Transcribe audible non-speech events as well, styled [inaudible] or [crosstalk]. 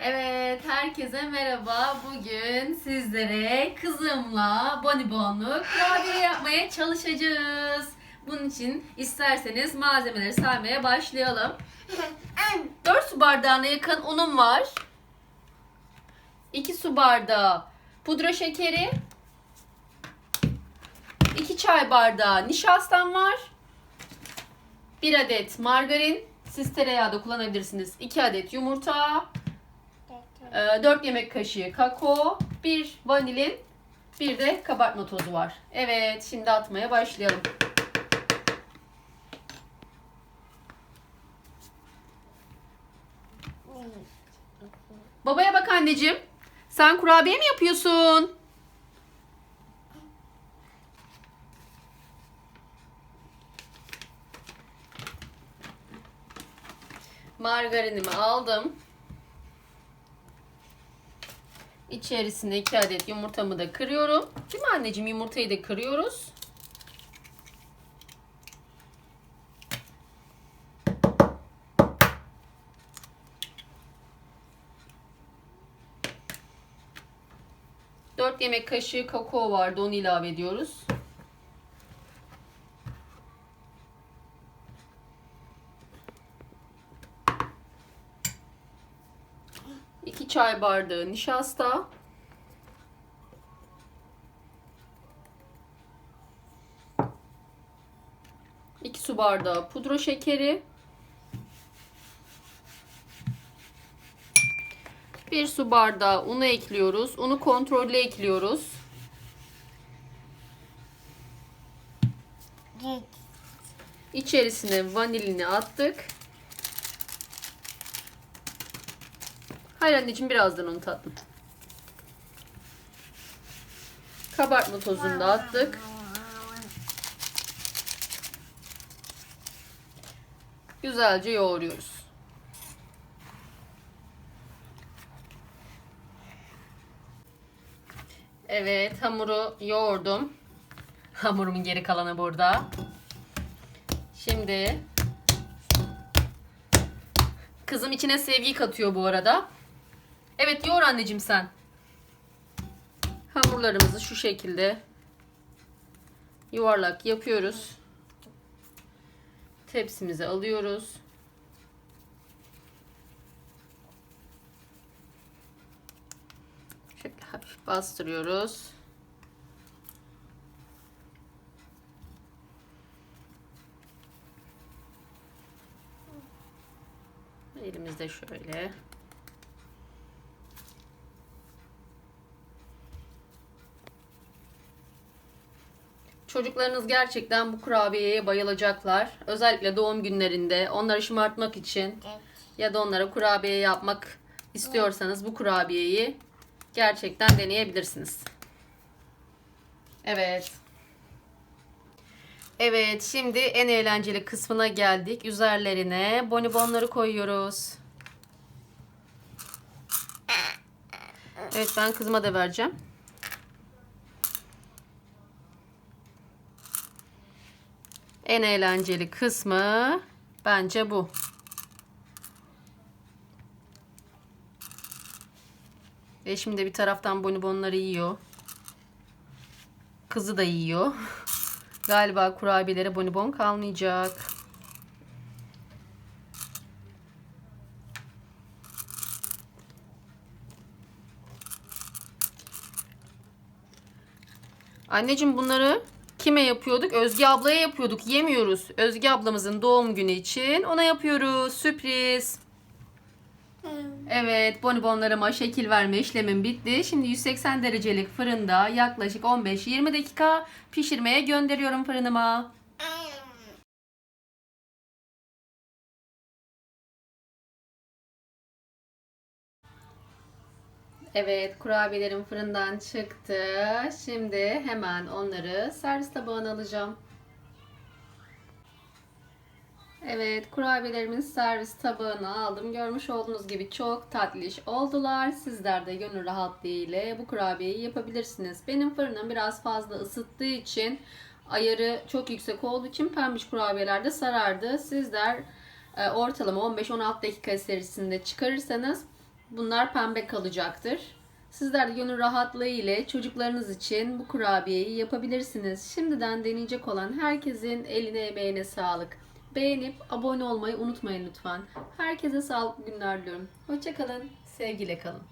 Evet, herkese merhaba. Bugün sizlere kızımla bonibonlu kurabiye yapmaya çalışacağız. Bunun için isterseniz malzemeleri saymaya başlayalım. 4 su bardağına yakın unum var. 2 su bardağı pudra şekeri. 2 çay bardağı nişastam var. 1 adet margarin. Siz tereyağı da kullanabilirsiniz. 2 adet yumurta. 4 yemek kaşığı kakao, 1 vanilin, bir de kabartma tozu var. Evet, şimdi atmaya başlayalım. Babaya bak anneciğim. Sen kurabiye mi yapıyorsun? Margarinimi aldım. İçerisine 2 adet yumurtamı da kırıyorum. Değil mi anneciğim? Yumurtayı da kırıyoruz. Dört yemek kaşığı kakao vardı. Onu ilave ediyoruz. İki çay bardağı nişasta. İki su bardağı pudra şekeri. Bir su bardağı unu ekliyoruz. Unu kontrollü ekliyoruz. İçerisine vanilini attık. Hayır anneciğim birazdan onu tatlım. Kabartma tozunu da attık. Güzelce yoğuruyoruz. Evet hamuru yoğurdum. Hamurumun geri kalanı burada. Şimdi kızım içine sevgi katıyor bu arada. Evet yoğur anneciğim sen. Hamurlarımızı şu şekilde yuvarlak yapıyoruz. Tepsimize alıyoruz. Şöyle hafif bastırıyoruz. Elimizde şöyle. Çocuklarınız gerçekten bu kurabiyeye bayılacaklar. Özellikle doğum günlerinde onları şımartmak için ya da onlara kurabiye yapmak istiyorsanız bu kurabiyeyi gerçekten deneyebilirsiniz. Evet. Evet, şimdi en eğlenceli kısmına geldik. Üzerlerine bonibonları koyuyoruz. Evet, ben kızıma da vereceğim. En eğlenceli kısmı bence bu. Ve şimdi bir taraftan bonibonları yiyor. Kızı da yiyor. [laughs] Galiba kurabiyelere bonibon kalmayacak. Anneciğim bunları kime yapıyorduk? Özge ablaya yapıyorduk. Yemiyoruz. Özge ablamızın doğum günü için ona yapıyoruz. Sürpriz. Evet, bonibonlarıma şekil verme işlemim bitti. Şimdi 180 derecelik fırında yaklaşık 15-20 dakika pişirmeye gönderiyorum fırınıma. Evet, kurabiyelerim fırından çıktı. Şimdi hemen onları servis tabağına alacağım. Evet, kurabiyelerimin servis tabağına aldım. Görmüş olduğunuz gibi çok tatlış oldular. Sizler de gönül rahatlığı ile bu kurabiyeyi yapabilirsiniz. Benim fırınım biraz fazla ısıttığı için ayarı çok yüksek olduğu için pembiş kurabiyelerde sarardı. Sizler e, ortalama 15-16 dakika içerisinde çıkarırsanız Bunlar pembe kalacaktır. Sizler de gönül rahatlığı ile çocuklarınız için bu kurabiyeyi yapabilirsiniz. Şimdiden deneyecek olan herkesin eline emeğine sağlık. Beğenip abone olmayı unutmayın lütfen. Herkese sağlıklı günler diliyorum. Hoşçakalın, sevgiyle kalın.